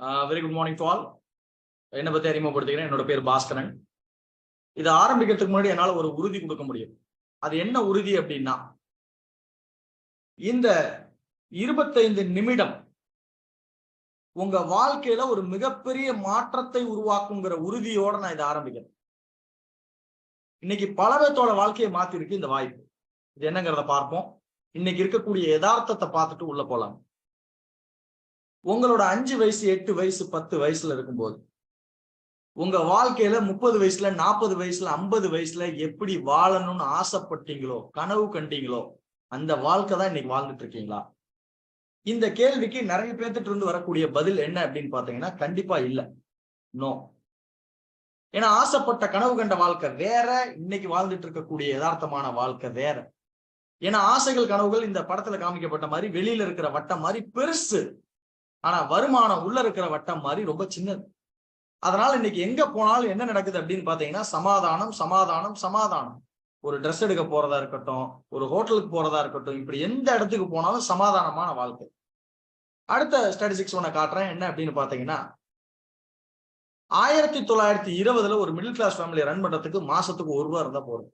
Very good morning to all என்னை பத்தி அறிமுகப்படுத்திக்கிறேன். என்னோட பேர் பாஸ்கரன். இதை ஆரம்பிக்கிறதுக்கு முன்னாடி என்னால ஒரு உறுதி கொடுக்க முடியும். அது என்ன உறுதி அப்படின்னா இந்த இருபத்தைந்து நிமிடம் உங்க வாழ்க்கையில ஒரு மிகப்பெரிய மாற்றத்தை உருவாக்குங்கிற உறுதியோட நான் இதை ஆரம்பிக்கிறேன். இன்னைக்கு பல பேர்த்தோட வாழ்க்கையை மாத்திருக்கு இந்த வாய்ப்பு. இது என்னங்கிறத பார்ப்போம். இன்னைக்கு இருக்கக்கூடிய யதார்த்தத்தை பார்த்துட்டு உள்ள போலாம். உங்களோட அஞ்சு வயசு எட்டு வயசு பத்து வயசுல இருக்கும்போது உங்க வாழ்க்கையில முப்பது வயசுல நாற்பது வயசுல ஐம்பது வயசுல எப்படி வாழணும்னு ஆசைப்பட்டீங்களோ கனவு கண்டீங்களோ அந்த வாழ்க்கை தான் இன்னைக்கு வாழ்ந்துட்டு இருக்கீங்களா? இந்த கேள்விக்கு நிறைய பேர்த்துட்டு இருந்து வரக்கூடிய பதில் என்ன அப்படின்னு பாத்தீங்கன்னா கண்டிப்பா இல்ல. நோ ஏன்னா ஆசைப்பட்ட கனவு கண்ட வாழ்க்கை வேற இன்னைக்கு வாழ்ந்துட்டு இருக்கக்கூடிய யதார்த்தமான வாழ்க்கை வேற. ஏன்னா ஆசைகள் கனவுகள் இந்த படத்துல காமிக்கப்பட்ட மாதிரி வெளியில இருக்கிற வட்டம் மாதிரி பெருசு. ஆனா வருமானம் உள்ள இருக்கிற வட்டம் மாதிரி ரொம்ப சின்னது. அதனால இன்னைக்கு எங்க போனாலும் என்ன நடக்குது அப்படின்னு பாத்தீங்கன்னா சமாதானம் சமாதானம் சமாதானம். ஒரு ட்ரெஸ் எடுக்க போறதா இருக்கட்டும் ஒரு ஹோட்டலுக்கு போறதா இருக்கட்டும் இப்படி எந்த இடத்துக்கு போனாலும் சமாதானமான வாழ்க்கை. அடுத்த ஸ்டாட்டிஸ்டிக்ஸ் ஒன்ன காட்டுறேன். என்ன அப்படின்னு பாத்தீங்கன்னா ஆயிரத்தி தொள்ளாயிரத்தி இருபதுல ஒரு மிடில் கிளாஸ் ஃபேமிலி ரன் பண்றதுக்கு மாசத்துக்கு ஒரு ரூபா இருந்தா போதும்.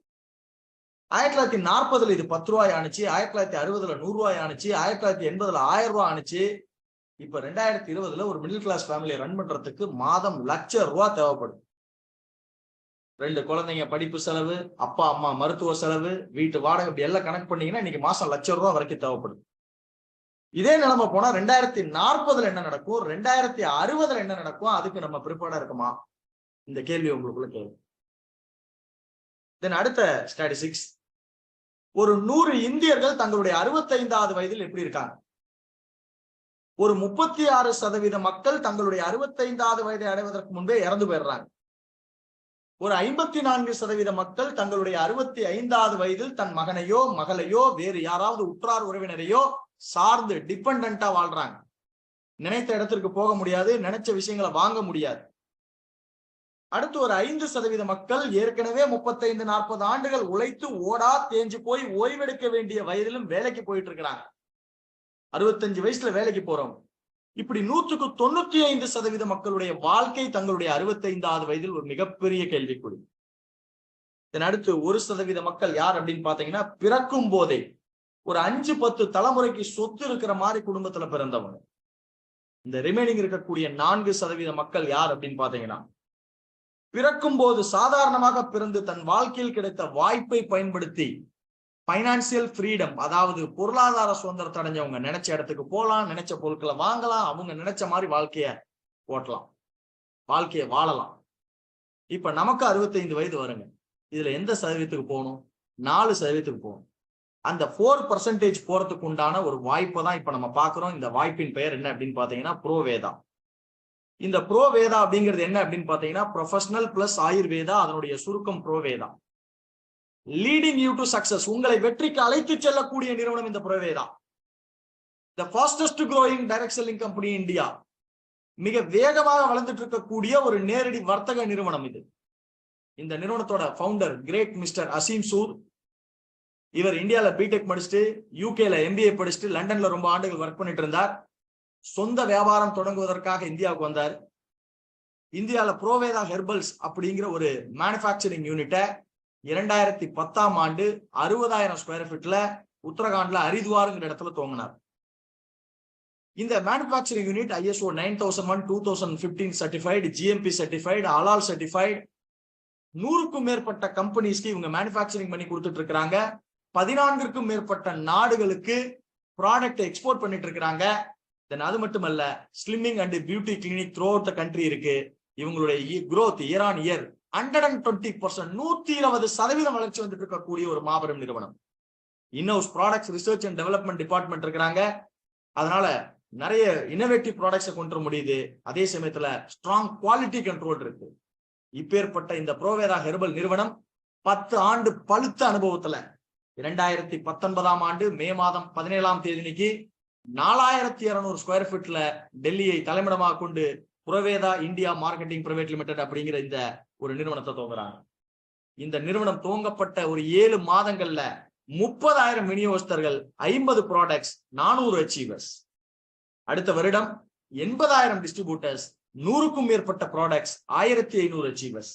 ஆயிரத்தி தொள்ளாயிரத்தி நாற்பதுல இது பத்து ரூபாய் ஆணுச்சு ஆயிரத்தி தொள்ளாயிரத்தி அறுபதுல நூறு ரூபாய் ஆணுச்சு ஆயிரத்தி தொள்ளாயிரத்தி எண்பதுல ஆயிரம் ரூபாய் ஆணுச்சு இப்ப ரெண்டாயிரத்தி இருபதுல ஒரு மிடில் கிளாஸ் ஃபேமிலியை ரன் பண்றதுக்கு மாதம் லட்சம் ரூபா தேவைப்படும். ரெண்டு குழந்தைங்க படிப்பு செலவு அப்பா அம்மா மருத்துவ செலவு வீட்டு வாடகை இப்படி எல்லாம் கணக்கு பண்ணீங்கன்னா இன்னைக்கு மாசம் லட்சம் ரூபா வரைக்கும் தேவைப்படும். இதே நிலைமை போனா ரெண்டாயிரத்தி நாற்பதுல என்ன நடக்கும்? ரெண்டாயிரத்தி அறுபதுல என்ன நடக்கும்? அதுக்கு நம்ம ப்ரிப்பேர்டா இருக்குமா? இந்த கேள்வி உங்களுக்குள்ள கேள்வி தென் அடுத்த ஸ்டாட்டிஸ்டிக்ஸ் ஒரு நூறு இந்தியர்கள் தங்களுடைய அறுபத்தைந்தாவது வயதில் எப்படி இருக்காங்க? ஒரு முப்பத்தி ஆறு சதவீத மக்கள் தங்களுடைய அறுபத்தைந்தாவது வயதை அடைவதற்கு முன்பே இறந்து போயிடுறாங்க. ஒரு ஐம்பத்தி நான்கு சதவீத மக்கள் தங்களுடைய அறுபத்தி ஐந்தாவது வயதில் தன் மகனையோ மகளையோ வேறு யாராவது உற்றார் உறவினரையோ சார்ந்து டிபெண்டா வாழ்றாங்க. நினைத்த இடத்திற்கு போக முடியாது நினைச்ச விஷயங்களை வாங்க முடியாது. அடுத்து ஒரு ஐந்து சதவீத மக்கள் ஏற்கனவே முப்பத்தைந்து நாற்பது ஆண்டுகள் உழைத்து ஓடா தேஞ்சு போய் ஓய்வெடுக்க வேண்டிய வயதிலும் வேலைக்கு போயிட்டு இருக்கிறாங்க. அறுபத்தஞ்சு வயசுல வேலைக்கு போறோம். இப்படி நூற்றுக்கு தொண்ணூத்தி ஐந்து சதவீத மக்களுடைய வாழ்க்கை தங்களுடைய அறுபத்தைந்தாவது வயதில் ஒரு மிகப்பெரிய கேள்விக்குறி. இதன் அடுத்து ஒரு சதவீத மக்கள் யார் அப்படின்னு பாத்தீங்கன்னா பிறக்கும் போதே ஒரு அஞ்சு பத்து தலைமுறைக்கு சொத்து இருக்கிற மாதிரி குடும்பத்துல பிறந்தவங்க. இந்த ரிமைனிங் இருக்கக்கூடிய நான்கு சதவீத மக்கள் யார் அப்படின்னு பாத்தீங்கன்னா பிறக்கும் போது சாதாரணமாக பிறந்து தன் வாழ்க்கையில் கிடைத்த வாய்ப்பை பயன்படுத்தி பைனான்சியல் ஃப்ரீடம் அதாவது பொருளாதார சுதந்திரத்தை அடைஞ்சவங்க நினைச்ச இடத்துக்கு போகலாம் நினைச்ச பொருட்களை வாங்கலாம் அவங்க நினைச்ச மாதிரி வாழ்க்கைய ஓட்டலாம். வாழ்க்கையை வாழலாம். இப்ப நமக்கு அறுபத்தைந்து வயது வருங்க. இதுல எந்த சதவீதத்துக்கு போகணும்? நாலு சதவீதத்துக்கு போகணும். அந்த ஃபோர் பர்சன்டேஜ் போறதுக்கு உண்டான ஒரு வாய்ப்பை தான் இப்ப நம்ம பாக்குறோம் இந்த வாய்ப்பின் பெயர் என்ன அப்படின்னு பாத்தீங்கன்னா ப்ரோவேதா. இந்த ப்ரோவேதா அப்படிங்கிறது என்ன அப்படின்னு பாத்தீங்கன்னா ப்ரொஃபஷனல் பிளஸ் ஆயுர்வேதா அதனுடைய சுருக்கம் Proveda. Leading you to success உங்களை வெற்றிக்கு அழைத்து செல்லக்கூடிய நிறுவனம் இந்த Proveda the fastest growing direct selling company India மிக வேகமாக வளர்ந்துட்டு இருக்கக்கூடிய ஒரு நேரடி வர்த்தக நிறுவனம் இது. இந்த நிறுவனத்தோட founder great mister Aseem Sur இவர் இந்தியால பிடெக் படிச்சுட்டு யூகேல எம்பிஏ படிச்சுட்டு லண்டன்ல ரொம்ப ஆண்டுகள் ஒர்க் பண்ணிட்டு இருந்தார். சொந்த வியாபாரம் தொடங்குவதற்காக இந்தியாவுக்கு வந்தார். இந்தியாவில் ப்ரோவேதா ஹெர்பல்ஸ் அப்படிங்கிற ஒரு மேனுஃபேக்சரிங் யூனிட்டை இரண்டாயிரத்தி பத்தாம் ஆண்டு அறுபதாயிரம் ஸ்கொயர் ஃபீட்ல உத்தரகாண்ட்ல ஹரித்வாருங்கிற இடத்துல துவங்கினார். இந்த manufacturing unit ISO nine thousand one two thousand fifteen certified GMP certified halal certified நூறுக்கும் மேற்பட்ட கம்பெனிஸ்க்கு இவங்க மேனுபேக்சரிங் பண்ணி கொடுத்துட்டு இருக்கிறாங்க. பதினான்கிற்கும் மேற்பட்ட நாடுகளுக்கு ப்ராடக்ட் எக்ஸ்போர்ட் பண்ணிட்டு இருக்கிறாங்க. தென் அது மட்டுமல்ல slimming and beauty clinic throughout the country இருக்கு. இவங்களுடைய growth year on year hundred and twenty percent நூத்தி இருபது சதவீதம் வளர்ச்சி வந்துட்டு இருக்கக்கூடிய ஒரு மாபெரும் நிறுவனம். இன்னோஸ் products research and development department இருக்கிறாங்க. அதனால நிறைய இனோவேட்டிவ் ப்ராடக்ட்ஸை கொண்டு வர முடியுது. அதே சமயத்துல ஸ்ட்ராங் குவாலிட்டி கண்ட்ரோல் இருக்கு. இப்பேற்பட்ட இந்த ப்ரோவேதா ஹெர்பல் நிறுவனம் பத்து ஆண்டு பழுத்த அனுபவத்துல இரண்டாயிரத்தி பத்தொன்பதாம் ஆண்டு மே மாதம் பதினேழாம் தேதிக்கு நாலாயிரத்தி இருநூறு ஸ்கொயர் ஃபீட்ல டெல்லியை தலைமையிடமாக கொண்டு Proveda India marketing private limited அப்படிங்கிற இந்த ஒரு நிறுவனத்தை துவங்குறாங்க. இந்த நிறுவனம் துவங்கப்பட்ட ஒரு ஏழு மாதங்கள்ல முப்பதாயிரம் விநியோகஸ்தர்கள் ஐம்பது ப்ராடக்ட்ஸ் நானூறு அச்சீவர்ஸ் அடுத்த வருடம் எண்பதாயிரம் டிஸ்ட்ரிபியூட்டர்ஸ் நூறுக்கும் மேற்பட்ட ப்ராடக்ட்ஸ் ஆயிரத்தி ஐநூறு அச்சீவர்ஸ்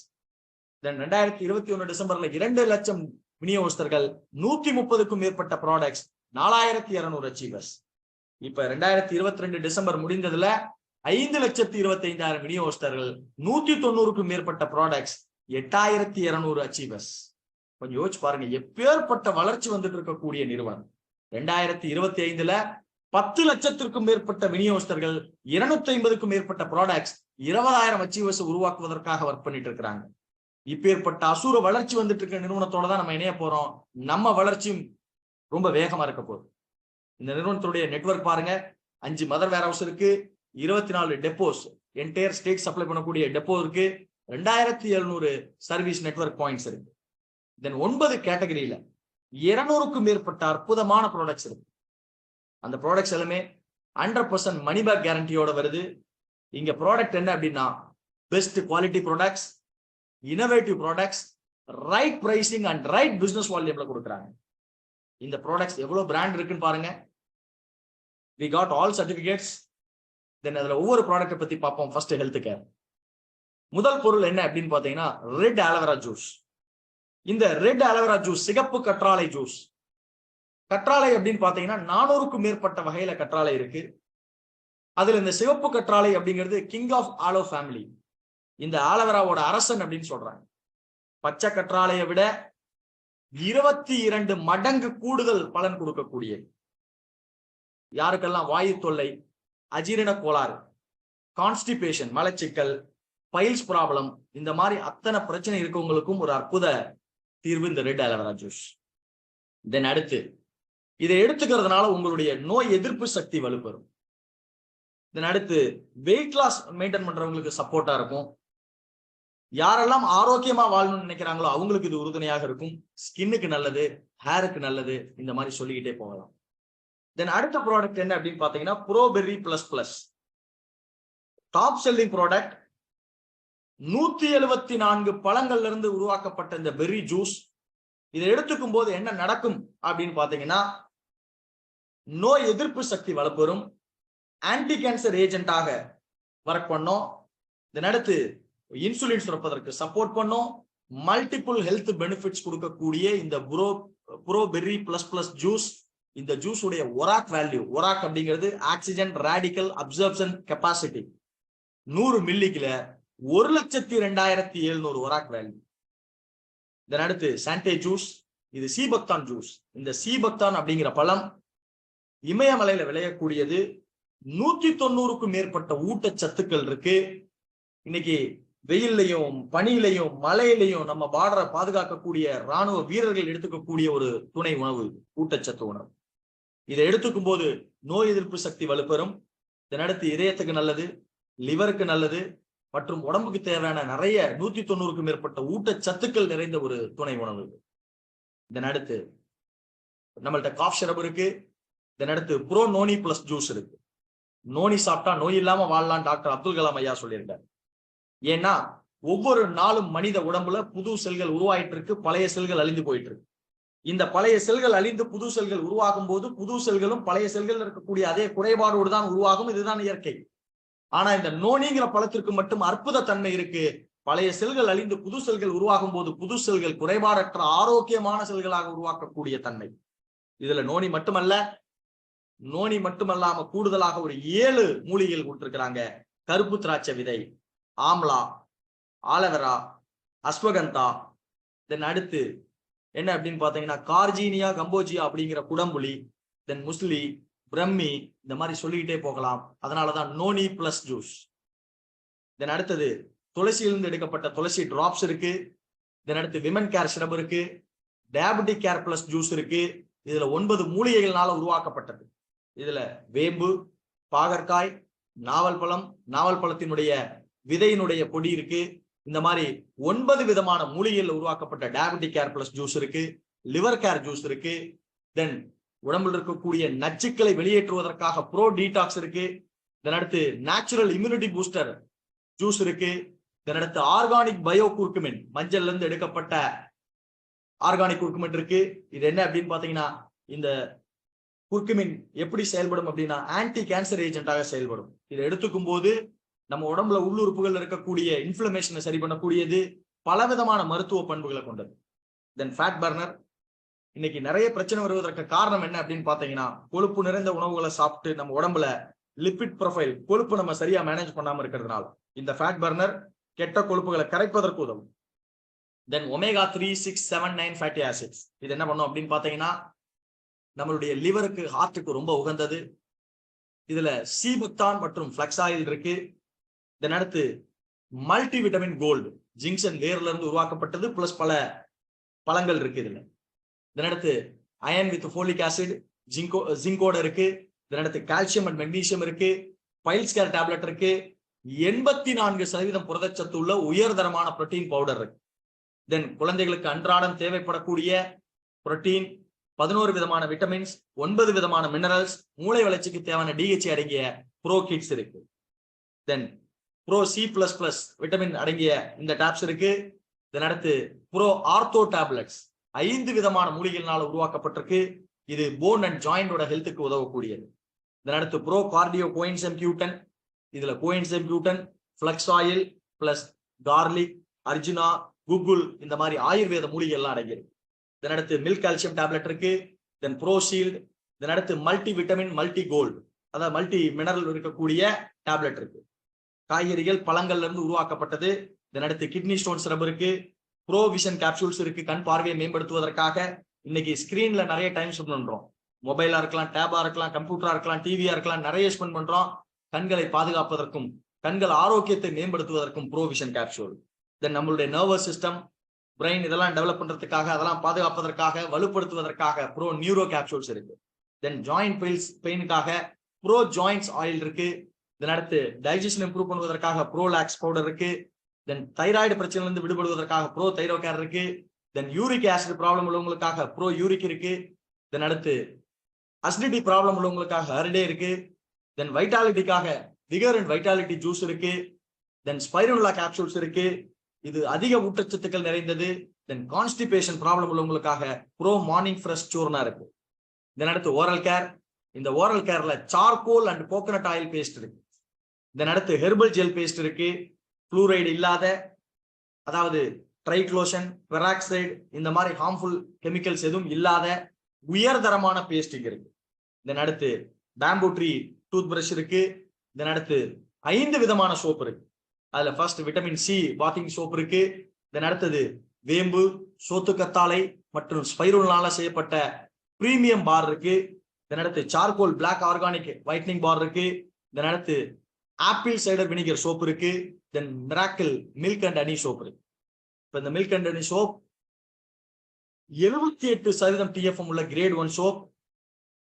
தென் ரெண்டாயிரத்தி இருபத்தி ஒன்னு டிசம்பர்ல இரண்டு லட்சம் விநியோகஸ்தர்கள் நூத்தி முப்பதுக்கும் மேற்பட்ட ப்ராடக்ட்ஸ் நாலாயிரத்தி இருநூறு அச்சீவர்ஸ் இப்ப ரெண்டாயிரத்தி இருபத்தி ரெண்டு டிசம்பர் முடிந்ததுல ஐந்து லட்சத்தி இருபத்தி ஐந்தாயிரம் விநியோகஸ்தர்கள் நூத்தி தொண்ணூறுக்கும் மேற்பட்ட ப்ராடக்ட்ஸ் எட்டாயிரத்தி இருநூறு அச்சீவர்ஸ் கொஞ்சம் யோசிச்சு பாருங்க எப்பேற்பட்ட வளர்ச்சி வந்துட்டு இருக்கக்கூடிய நிறுவனம். ரெண்டாயிரத்தி இருபத்தி ஐந்துல பத்து லட்சத்திற்கும் மேற்பட்ட விநியோகஸ்தர்கள் இருநூத்தி ஐம்பதுக்கும் மேற்பட்ட ப்ராடக்ட்ஸ் இருபதாயிரம் அச்சீவர்ஸ் உருவாக்குவதற்காக ஒர்க் பண்ணிட்டு இருக்கிறாங்க. இப்பேற்பட்ட அசூர வளர்ச்சி வந்துட்டு இருக்க நிறுவனத்தோட தான் நம்ம இணைய போறோம். நம்ம வளர்ச்சியும் ரொம்ப வேகமா இருக்க போகுது. இந்த நிறுவனத்துடைய நெட்வொர்க் பாருங்க அஞ்சு மதர் வேர் ஹவுஸ் இருக்கு. இருபத்தி நாலு டெப்போஸ் என்டையர் ஸ்டேட் சப்ளை பண்ணக்கூடிய டெப்போ இருக்கு. ரெண்டாயிரத்தி எழுநூறு சர்வீஸ் நெட்வொர்க் பாயிண்ட்ஸ் இருக்கு. தென் ஒன்பது கேட்டகரியில இருநூறுக்கும் மேற்பட்ட அற்புதமான ப்ராடக்ட்ஸ் இருக்கு. அந்த ப்ராடக்ட்ஸ் எல்லாமே ஹண்ட்ரட் பர்சன்ட் மணி பேக் கேரண்டியோட வருது. இங்க ப்ராடக்ட் என்ன அப்படின்னா best quality products innovative products right pricing and right business வால்யூம்ல கொடுக்குறாங்க. இந்த ப்ராடக்ட்ஸ் எவ்வளவு பிராண்ட் இருக்குன்னு பாருங்க. We got all certificates then அதுல ஒவ்வொரு ப்ராடக்ட்டை பத்தி பார்ப்போம். ஃபர்ஸ்ட் ஹெல்த் கேர் முதல் பொருள் என்ன அப்படின்னு பாத்தீங்கன்னா ரெட் ஆலோவேரா ஜூஸ் இந்த ரெட் அலவரா ஜூஸ் சிகப்பு கற்றாழை ஜூஸ் கற்றாழை அப்படின்னு பாத்தீங்கன்னா நானூறுக்கும் மேற்பட்ட வகையில கற்றாழை இருக்கு. அதுல இந்த சிவப்பு கற்றாழை அப்படிங்கிறது கிங் ஆஃப் ஆலோ ஃபேமிலி இந்த ஆலோவேராவோட அரசன் அப்படின்னு சொல்றாங்க. பச்சை கற்றாழையை விட இருபத்தி இரண்டு மடங்கு கூடுதல் பலன் கொடுக்கக்கூடிய யாருக்கெல்லாம் வாயு தொல்லை அஜீரண கோளாறு கான்ஸ்டிபேஷன் மலச்சிக்கல் பைல்ஸ் ப்ராப்ளம் இந்த மாதிரி அத்தனை பிரச்சனை இருக்கவங்களுக்கும் ஒரு அற்புத தீர்வு இந்த ரெட் அலவரா ஜூஸ் தென் அடுத்து இதை எடுத்துக்கிறதுனால உங்களுடைய நோய் எதிர்ப்பு சக்தி வலுப்பெறும். தென் அடுத்து வெயிட் லாஸ் மெயின்டைன் பண்றவங்களுக்கு சப்போர்ட்டா இருக்கும். யாரெல்லாம் ஆரோக்கியமா வாழணும்னு நினைக்கிறாங்களோ அவங்களுக்கு இது உறுதுணையாக இருக்கும். ஸ்கின்னுக்கு நல்லது ஹேருக்கு நல்லது இந்த மாதிரி சொல்லிக்கிட்டே போகலாம். தென் அடுத்த ப்ராடக்ட் என்ன அப்படின்னு பாத்தீங்கன்னா pro berry plus plus top selling product நூத்தி எழுபத்தி நான்கு பழங்கள்ல இருந்து உருவாக்கப்பட்ட இந்த பெர்ரி ஜூஸ் இதை எடுத்துக்கும் போது என்ன நடக்கும் அப்படின்னு பாத்தீங்கன்னா நோய் எதிர்ப்பு சக்தி வளப்பெறும். ஆன்டி கேன்சர் ஏஜென்ட்டாக ஒர்க் பண்ணோம். இதன் அடுத்து இன்சுலின் சுரப்பதற்கு சப்போர்ட் பண்ணும். மல்டிபிள் ஹெல்த் பெனிஃபிட்ஸ் கொடுக்கக்கூடிய இந்த pro pro berry plus plus juice இந்த ஜூஸ் உடைய ஒராக் வேல்யூ ஒராக் அப்படிங்கிறது ஆக்சிஜன் ரேடிக்கல் அப்சர்ப்ஷன் கெப்பாசிட்டி நூறு மில்லிக்குல ஒரு லட்சத்தி ரெண்டாயிரத்தி எழுநூறு ஒராக் வேல்யூ இதன் அடுத்து சாண்டே ஜூஸ் இது சீபக்தான் ஜூஸ் இந்த சீபக்தான் அப்படிங்கிற பழம் இமயமலையில விளையக்கூடியது. நூத்தி தொண்ணூறுக்கும் மேற்பட்ட ஊட்டச்சத்துக்கள் இருக்கு. இன்னைக்கு வெயில்லையும் பனியிலையும் மழையிலையும் நம்ம பார்டரை பாதுகாக்கக்கூடிய ராணுவ வீரர்கள் எடுத்துக்கக்கூடிய ஒரு துணை உணவு ஊட்டச்சத்து உணவு. இதை எடுத்துக்கும் போது நோய் எதிர்ப்பு சக்தி வலுப்பெறும். இதன் அடுத்து இதயத்துக்கு நல்லது லிவருக்கு நல்லது மற்றும் உடம்புக்கு தேவையான நிறைய நூத்தி தொண்ணூறுக்கும் மேற்பட்ட ஊட்டச்சத்துக்கள் நிறைந்த ஒரு துணை உணவு இதன் அடுத்து நம்மள்ட்ட காஃப் ஷரப் இருக்கு. இதன் அடுத்து ப்ரோ நோனி பிளஸ் ஜூஸ் இருக்கு. நோனி சாப்பிட்டா நோய் இல்லாம வாழலாம் டாக்டர் அப்துல் கலாம் ஐயா சொல்லியிருக்காரு. ஏன்னா ஒவ்வொரு நாளும் மனித உடம்புல புது செல்கள் உருவாயிட்டு இருக்கு பழைய செல்கள் அழிந்து போயிட்டு இருக்கு இந்த பழைய செல்கள் அழிந்து புது செல்கள் உருவாகும் போது புது செல்களும் பழைய செல்கள் இருக்கக்கூடிய அதே குறைபாடோடு தான் உருவாகும். இதுதான் இயற்கை. ஆனா இந்த நோனிங்கிற பழத்திற்கு மட்டும் அற்புத தன்மை இருக்கு. பழைய செல்கள் அழிந்து புது செல்கள் உருவாகும் போது புது செல்கள் குறைபாடற்ற ஆரோக்கியமான செல்களாக உருவாக்கக்கூடிய தன்மை. இதுல நோனி மட்டுமல்ல நோனி மட்டுமல்லாம கூடுதலாக ஒரு ஏழு மூலிகைகள் கொடுத்திருக்கிறாங்க. கருப்பு திராட்சை விதை ஆம்லா ஆலவரா அஸ்வகந்தா தென் அடுத்து என்ன அப்படின்னு பாத்தீங்கன்னா கார்ஜீனியா கம்போஜியா அப்படிங்கிற குடம்புலி தென் முஸ்லி பிரம்மி இந்த மாதிரி சொல்லிக்கிட்டே போகலாம். அதனாலதான் நோனி பிளஸ் ஜூஸ் தென் அடுத்தது துளசியிலிருந்து எடுக்கப்பட்ட துளசி டிராப்ஸ் இருக்கு. தென் அடுத்து விமன் கேர் சிரப் இருக்கு. டயபெட்டிக் கேர் பிளஸ் ஜூஸ் இருக்கு. இதுல ஒன்பது மூலிகைகள்னால உருவாக்கப்பட்டது. இதுல வேம்பு பாகற்காய் நாவல் பழம் நாவல் பழத்தினுடைய விதையினுடைய பொடி இருக்கு. இந்த மாதிரி ஒன்பது விதமான மூலிகையில் உருவாக்கப்பட்ட டயபெட்டிக் கேர் பிளஸ் ஜூஸ் இருக்கு லிவர் கேர் ஜூஸ் இருக்கு தென் உடம்பில் இருக்கக்கூடிய நச்சுக்களை வெளியேற்றுவதற்காக ப்ரோ டீடாக்ஸ் இருக்கு இதன் அடுத்து நேச்சுரல் இம்யூனிட்டி பூஸ்டர் ஜூஸ் இருக்கு இதன் அடுத்து ஆர்கானிக் பயோ குர்குமின் மஞ்சள்ல இருந்து எடுக்கப்பட்ட ஆர்கானிக் குர்குமின் இருக்கு. இது என்ன அப்படின்னு பாத்தீங்கன்னா இந்த குர்குமின் எப்படி செயல்படும் அப்படின்னா ஆன்டி கேன்சர் ஏஜென்ட்டாக செயல்படும். இதை எடுத்துக்கும் போது நம்ம உடம்புல உள்ளுறுப்புகள் இருக்கக்கூடிய இன்ஃபிளமேஷனை சரி பண்ணக்கூடியது பல விதமான மருத்துவ பண்புகளை கொண்டது. தென் ஃபேட் பர்னர் இன்னைக்கு நிறைய பிரச்சனை வருவதற்கு காரணம் என்ன அப்படின்னு பாத்தீங்கன்னா கொழுப்பு நிறைந்த உணவுகளை சாப்பிட்டு நம்ம உடம்புல லிபிட் ப்ரொஃபைல் கொழுப்பு நம்ம சரியா மேனேஜ் பண்ணாம இருக்கிறதுனால இந்த ஃபேட் பர்னர் கெட்ட கொழுப்புகளை கரைப்பதற்கு உதவும். Then omega three six seven nine fatty acids இது என்ன பண்ணும் அப்படின்னு பாத்தீங்கன்னா நம்மளுடைய லிவருக்கு ஹார்ட்டுக்கு ரொம்ப உகந்தது. இதுல சீபுத்தான் மற்றும் ஃபிளக்ஸ் ஆயில் இருக்கு. தென் அடுத்து மல்டி விட்டமின் கோல்டு ஜிங்சன் வேர்ல இருந்து உருவாக்கப்பட்டது பிளஸ் பல பழங்கள் இருக்கு இதுல. இதனடுத்து iron with folic acid ginkgo ஜிங்கோட இருக்கு. இதனடுத்து கால்சியம் அண்ட் மெக்னீசியம் இருக்கு. பைல்ஸ் கேர் டேப்லெட் இருக்கு. எண்பத்தி நான்கு சதவீதம் புரதச்சத்து உள்ள உயர்தரமான புரோட்டீன் பவுடர் இருக்கு. தென் குழந்தைகளுக்கு அன்றாடம் தேவைப்படக்கூடிய புரோட்டீன் பதினோரு விதமான விட்டமின்ஸ் ஒன்பது விதமான மினரல்ஸ் மூளை வளர்ச்சிக்கு தேவையான டிஹெச் அடங்கிய ப்ரோ கிட்ஸ் இருக்கு. Then pro C plus plus vitamin அடங்கிய இந்த டேப்ஸ் இருக்கு. இதன் அடுத்து ப்ரோ ஆர்த்தோ டேப்லெட்ஸ் ஐந்து விதமான மூலிகைகளால் உருவாக்கப்பட்டிருக்கு. இது போன் அண்ட் ஜாயிண்டோட ஹெல்த்துக்கு உதவக்கூடியது. இதன் அடுத்து ப்ரோ கார்டியோ கோயின்செம் கியூட்டன் இதுல coenzyme Q ten flax oil plus garlic arjuna guggul இந்த மாதிரி ஆயுர்வேத மூலிகை எல்லாம் அடங்கியிருக்கு. இதன் அடுத்து மில்க் கால்சியம் டேப்லெட் இருக்கு. தென் ப்ரோ ஷீல்டு இதன் அடுத்து மல்டி விட்டமின் மல்டி கோல்டு அதாவது மல்டி மினரல் இருக்கக்கூடிய டேப்லெட் இருக்கு. காய்கறிகள் பழங்கள்ல இருந்து உருவாக்கப்பட்டது இதனடுத்து கிட்னி ஸ்டோன் சிரப் இருக்கு. ப்ரோவிஷன் கேப்சூல்ஸ் இருக்கு. கண் பார்வையை மேம்படுத்துவதற்காக இன்னைக்கு ஸ்கிரீன்ல நிறைய டைம் ஸ்பெண்ட் பண்றோம். மொபைலா இருக்கலாம் டேபா இருக்கலாம் கம்ப்யூட்டரா இருக்கலாம் டிவியா இருக்கலாம் நிறைய ஸ்பெண்ட் பண்றோம். கண்களை பாதுகாப்பதற்கும் கண்கள் ஆரோக்கியத்தை மேம்படுத்துவதற்கும் ப்ரோவிஷன் கேப்சூல் தென் நம்மளுடைய நர்வஸ் சிஸ்டம் பிரெயின் இதெல்லாம் டெவலப் பண்றதுக்காக அதெல்லாம் பாதுகாப்பதற்காக வலுப்படுத்துவதற்காக ப்ரோ நியூரோ கேப்சூல்ஸ் இருக்கு. தென் ஜாயிண்ட் பெயில்ஸ் பெயினுக்காக ப்ரோ ஜாயிண்ட்ஸ் ஆயில் இருக்கு. தென் அடுத்து டைஜஷன் இம்ப்ரூவ் பண்ணுவதற்காக ப்ரோலாக்ஸ் பவுடர் இருக்கு. தென் தைராய்டு பிரச்சனையிலிருந்து விடுபடுவதற்காக ப்ரோ தைரோ கேர் இருக்கு. தென் யூரிக் ஆசிட் ப்ராப்ளம் உள்ளவங்களுக்காக ப்ரோ யூரிக் இருக்கு. தென் அடுத்து அசிடிட்டி ப்ராப்ளம் உள்ளவங்களுக்காக ஹரிடே இருக்கு. தென் வைட்டாலிட்டிக்காக விகர் அண்ட் வைட்டாலிட்டி ஜூஸ் இருக்கு. தென் ஸ்பைரோலா கேப்சூல்ஸ் இருக்கு. இது அதிக ஊட்டச்சத்துக்கள் நிறைந்தது. தென் கான்ஸ்டிபேஷன் ப்ராப்ளம் உள்ளவங்களுக்காக ப்ரோ மார்னிங் ஃப்ரெஷ் சூர்னா இருக்கு. தென் அடுத்து ஓரல் கேர் இந்த oral கேர்ல charcoal and coconut oil paste இருக்கு. இதன் அடுத்து ஹெர்பல் ஜெல் பேஸ்ட் இருக்கு ஃப்ளூரைடு இல்லாத அதாவது ட்ரைக்ளோஷன் பெராக்சைடு இந்த மாதிரி ஹார்ம்ஃபுல் கெமிக்கல்ஸ் எதுவும் இல்லாத உயர்தரமான பேஸ்டிங் இருக்கு. இதன் அடுத்து பேம்பூ ட்ரீ டூத் பிரஷ் இருக்கு இதன் அடுத்து ஐந்து விதமான சோப் இருக்கு. அதுல first vitamin C bathing soap இருக்கு இதன் அடுத்தது வேம்பு சோத்து கத்தாழை மற்றும் ஸ்பைருல்னால செய்யப்பட்ட பிரீமியம் பார் இருக்கு. இதன் அடுத்து charcoal black organic whitening bar இருக்கு. இதன் அடுத்து ஆப்பிள் சைடர் வினிகர் சோப் இருக்கு. Then miracle milk and honey soap இருக்கு. இப்ப இந்த மில்க் அண்ட் அனி சோப் எழுபத்தி எட்டு சதவீதம் டிஎஃப்எம் உள்ள கிரேட் ஒன் சோப்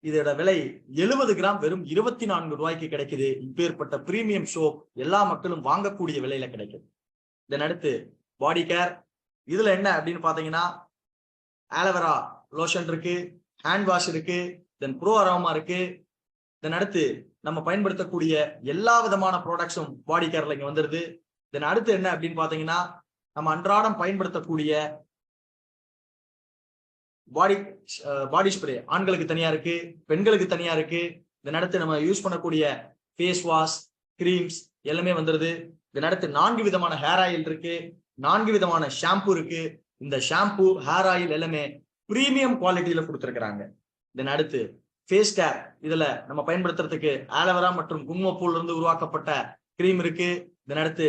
இதோட விலை எழுபது கிராம் வெறும் இருபத்தி நான்கு ரூபாய்க்கு கிடைக்குது. இப்பேற்பட்ட பிரீமியம் சோப் எல்லா மக்களும் வாங்கக்கூடிய விலையில கிடைக்குது. இதன் அடுத்து பாடி கேர் இதுல என்ன அப்படின்னு பாத்தீங்கன்னா ஆலோவேரா லோஷன் இருக்கு. ஹேண்ட் வாஷ் இருக்கு. தென் ப்ரோ அரோமா இருக்கு. தென் அடுத்து நம்ம பயன்படுத்தக்கூடிய எல்லா விதமான ப்ராடக்ட்ஸும் பாடி கேர்ல இங்க வந்துருது. தென் அடுத்து என்ன அப்படின்னு பாத்தீங்கன்னா நம்ம அன்றாடம் பயன்படுத்தக்கூடிய பாடி பாடி ஸ்ப்ரே ஆண்களுக்கு தனியா இருக்கு பெண்களுக்கு தனியா இருக்கு. இதன் அடுத்து நம்ம யூஸ் பண்ணக்கூடிய ஃபேஸ் வாஷ் கிரீம்ஸ் எல்லாமே வந்துருது. இதன் அடுத்து நான்கு விதமான ஹேர் ஆயில் இருக்கு நான்கு விதமான ஷாம்பு இருக்கு. இந்த ஷாம்பு ஹேர் ஆயில் எல்லாமே பிரீமியம் குவாலிட்டியில கொடுத்துருக்குறாங்க. இதன் அடுத்து ஃபேஸ் கேர் இதுல நம்ம பயன்படுத்துறதுக்கு ஆலோவேரா மற்றும் குங்குமப்பூல இருந்து உருவாக்கப்பட்ட கிரீம் இருக்கு. இதன் அடுத்து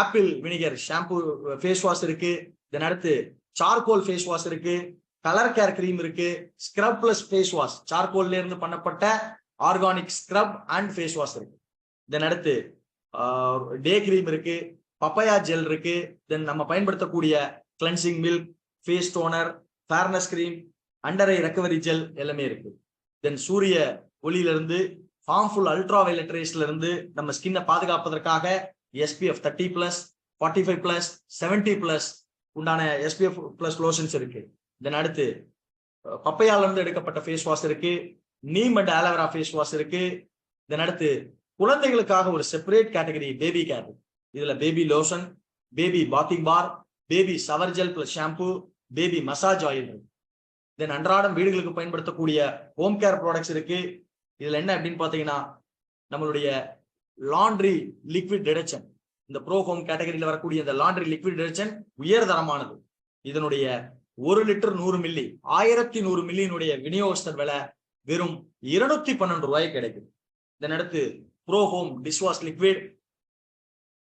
apple vinegar shampoo face wash இருக்கு. இதன் அடுத்து சார்கோல் ஃபேஸ் வாஷ் இருக்கு. கலர் கேர் கிரீம் இருக்கு. ஸ்க்ரப் பிளஸ் ஃபேஸ் வாஷ் சார்கோல்ல இருந்து பண்ணப்பட்ட organic scrub and face wash இருக்கு. இதன் அடுத்து டே கிரீம் இருக்கு. பப்பையா ஜெல் இருக்கு. தென் நம்ம பயன்படுத்தக்கூடிய cleansing milk face toner fairness cream under recovery gel எல்லாமே இருக்கு. தென் சூரிய ஒளியிலிருந்து ஹார்ம்ஃபுல் அல்ட்ரா வயலட் ரேஸ்ல இருந்து நம்ம ஸ்கின்னை பாதுகாப்பதற்காக SPF thirty plus forty five plus seventy plus உண்டான எஸ்பிஎஃப் பிளஸ் லோஷன்ஸ் இருக்கு. தென் அடுத்து பப்பையால இருந்து எடுக்கப்பட்ட ஃபேஸ் வாஷ் இருக்கு neem and aloe vera face wash இருக்கு. தென் அடுத்து குழந்தைகளுக்காக ஒரு செப்பரேட் கேட்டகரி பேபி கேர் இதுல baby lotion baby bathing bar baby shower gel plus shampoo baby massage oil இருக்கு. தென் அன்றாடம் வீடுகளுக்கு பயன்படுத்தக்கூடிய ஹோம் கேர் ப்ராடக்ட்ஸ் இருக்கு. இதுல என்ன அப்படின்னு பாத்தீங்கன்னா நம்மளுடைய லாண்ட்ரி லிக்விட் டிடக்ஷன் இந்த ப்ரோ ஹோம் கேட்டகரியில வரக்கூடிய இந்த லாண்ட்ரி லிக்விட் டிடக்ஷன் உயர் தரமானது இதனுடைய ஒரு லிட்டர் நூறு மில்லி ஆயிரத்தி நூறு மில்லியினுடைய விநியோகஸ்தர் விலை வெறும் இருநூத்தி பன்னெண்டு ரூபாய் கிடைக்குது. இதனடுத்து ப்ரோ ஹோம் டிஷ்வாஷ் லிக்விட்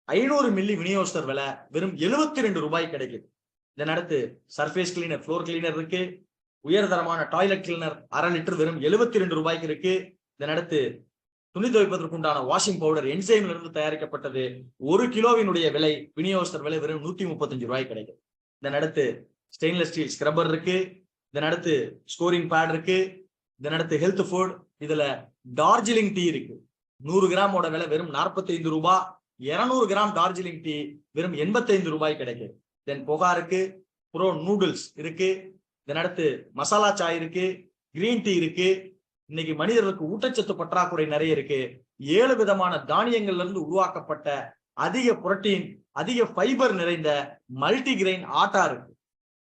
ஐநூறு மில்லி விநியோகஸ்தர் விலை வெறும் எழுபத்தி ரெண்டு ரூபாய் கிடைக்குது. இதனடுத்து சர்ஃபேஸ் கிளீனர் ஃப்ளோர் கிளீனர் இருக்கு. உயர்தரமான டாய்லெட் கிளீனர் அரை லிட்டர் வெறும் எழுபத்தி ரெண்டு ரூபாய்க்கு இருக்கு. இதனடுத்து துணி துவைப்பதற்குண்டான வாஷிங் பவுடர் என்சைம்ல இருந்து தயாரிக்கப்பட்டது. ஒரு கிலோவினுடைய விலை விநியோகஸ்தர் விலை வெறும் நூத்தி முப்பத்தஞ்சு ரூபாய் கிடைக்கும். இதனடுத்து ஸ்டெயின்லெஸ் ஸ்டீல் ஸ்க்ரப்பர் இருக்கு. இதனடுத்து ஸ்கோரிங் பேட் இருக்கு. இதனடுத்து ஹெல்த் ஃபுட் இதுல டார்ஜிலிங் டீ இருக்கு. நூறு கிராமோட விலை வெறும் 45 ரூபாய் இருநூறு கிராம் டார்ஜிலிங் டீ வெறும் 85 ரூபாய் கிடைக்குது தென் புகாருக்கு ப்ரோ நூடுல்ஸ் இருக்கு. இதனடுத்து மசாலா சாய் இருக்கு கிரீன் டீ இருக்கு இன்னைக்கு மனிதர்களுக்கு ஊட்டச்சத்து பற்றாக்குறை நிறைய இருக்கு. ஏழு விதமான தானியங்கள்ல இருந்து உருவாக்கப்பட்ட அதிக புரோட்டீன் அதிக ஃபைபர் நிறைந்த மல்டி கிரெயின் ஆட்டா இருக்கு.